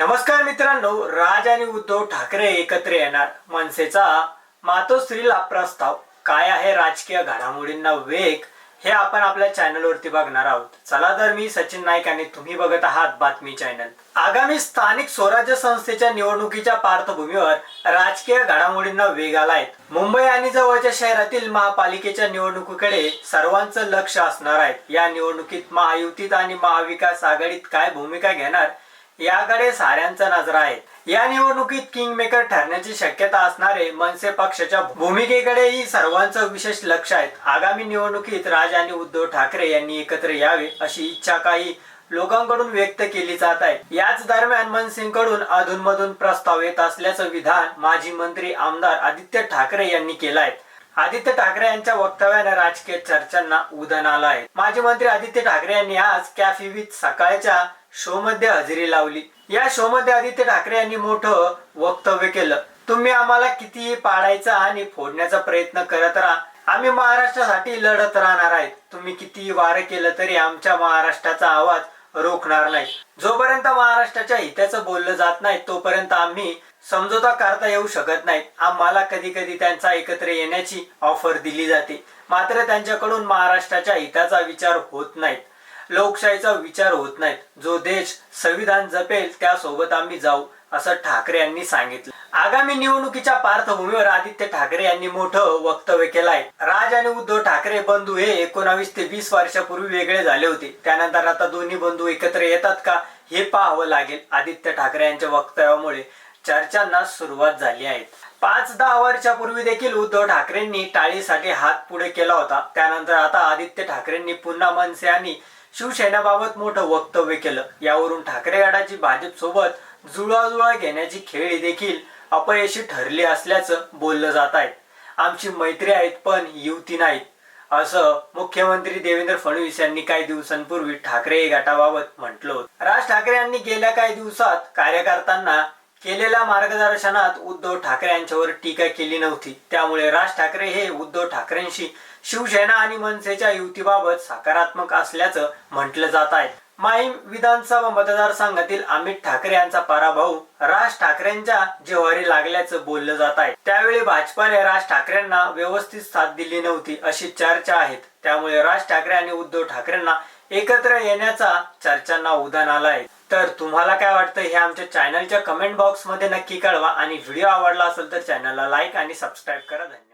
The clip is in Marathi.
नमस्कार मित्रांनो राज आणि उद्धव ठाकरे एकत्र येणार. मनसेचा मातोश्रीला प्रस्ताव. काय आहे राजकीय घडामोडींना वेग हे आपण आपल्या चॅनलवरती बघणार आहोत. चला तर मी सचिन नाईक आणि तुम्ही बघत आहात बातमी चॅनल. आगामी स्थानिक स्वराज्य संस्थेच्या निवडणुकीच्या पार्श्वभूमीवर राजकीय घडामोडींना वेग आलाय मुंबई आणि जवळच्या शहरातील महापालिकेच्या निवडणुकीकडे सर्वांचं लक्ष असणार आहे. या निवडणुकीत महायुतीत आणि महाविकास आघाडीत काय भूमिका घेणार याकडे साऱ्यांचा नजर आहे. या निवडणुकीत किंग मेकर ठरण्याची शक्यता असणारे मनसे पक्षाच्या भूमिकेकडेही सर्वांचं विशेष लक्ष आहे. आगामी निवडणुकीत राज आणि उद्धव ठाकरे यांनी एकत्र यावे अशी इच्छा काही लोकांकडून व्यक्त केली जात आहे. याच दरम्यान मनसेकडून अधूनमधून प्रस्ताव येत असल्याचं विधान माजी मंत्री आमदार आदित्य ठाकरे यांनी केलं आहे. आदित्य ठाकरे यांच्या वक्तव्याने राजकीय चर्चांना उधाण आलं आहे माजी मंत्री आदित्य ठाकरे यांनी आज कॅफी विथ सकाळच्या शो मध्ये हजेरी लावली. या शो मध्ये आदित्य ठाकरे यांनी मोठं वक्तव्य केलं. तुम्ही आम्हाला कितीही पाडायचा आणि फोडण्याचा प्रयत्न करत राहा. आम्ही महाराष्ट्रासाठी लढत राहणार आहेत. तुम्ही कितीही वारं केलं तरी आमच्या महाराष्ट्राचा आवाज रोखणार नाही. जोपर्यंत महाराष्ट्राच्या हिताचं बोललं जात नाही तोपर्यंत आम्ही समझोता करता येऊ शकत नाही. आम्हाला कधी कधी त्यांचा एकत्र येण्याची ऑफर दिली जाते. मात्र त्यांच्याकडून महाराष्ट्राच्या हिताचा विचार होत नाही लोकशाहीचा विचार होत नाही जो देश संविधान जपेल त्यासोबत आम्ही जाऊ असं ठाकरे यांनी सांगितलं. आगामी निवडणुकीच्या पार्श्वभूमीवर आदित्य ठाकरे यांनी मोठं वक्तव्य केलंय. राज आणि उद्धव ठाकरे बंधू हे एकोणावीस ते वीस वर्षापूर्वी वेगळे झाले होते. त्यानंतर आता दोन्ही बंधू एकत्र येतात का हे पाहावं लागेल आदित्य ठाकरे यांच्या वक्तव्यामुळे. चर्चांना सुरुवात झाली आहे. पाच दहा वर्षापूर्वी देखील उद्धव ठाकरेंनी टाळीसाठी हात पुढे केला होता. त्यानंतर आता आदित्य ठाकरेंनी पुन्हा मनसे आणि शिवसेनाबाबत मोठं वक्तव्य केलं. यावरून ठाकरे गटाची भाजप सोबत जुळाजुळा घेण्याची खेळी देखील अपयशी ठरली असल्याचं बोललं जात आहे. आमची मैत्री आहेत पण युती नाहीत असं मुख्यमंत्री देवेंद्र फडणवीस यांनी काही दिवसांपूर्वी ठाकरे गटाबाबत म्हटलं होतं. राज ठाकरे यांनी गेल्या काही दिवसात कार्यकर्त्यांना केलेल्या मार्गदर्शनात उद्धव ठाकरे यांच्यावर टीका केली नव्हती. त्यामुळे राज ठाकरे हे उद्धव ठाकरेंशी शिवसेना आणि मनसेच्या युतीबाबत सकारात्मक असल्याचं म्हटलं जात आहे. माहीम विधानसभा मतदारसंघातील अमित ठाकरे यांचा पराभव राज ठाकरेंच्या जेवारी लागल्याचं बोललं जात आहे. त्यावेळी भाजपाने राज ठाकरेंना व्यवस्थित साथ दिली नव्हती अशी चर्चा आहेत. त्यामुळे राज ठाकरे आणि उद्धव ठाकरेंना एकत्र येण्याचा चर्चांना उधाण आलं आहे तर तुम्हाला काय वाटतं हे आमच्या चॅनलच्या कमेंट बॉक्समध्ये नक्की कळवा आणि व्हिडिओ आवडला असेल तर चॅनलला लाईक आणि सबस्क्राईब करा. धन्यवाद.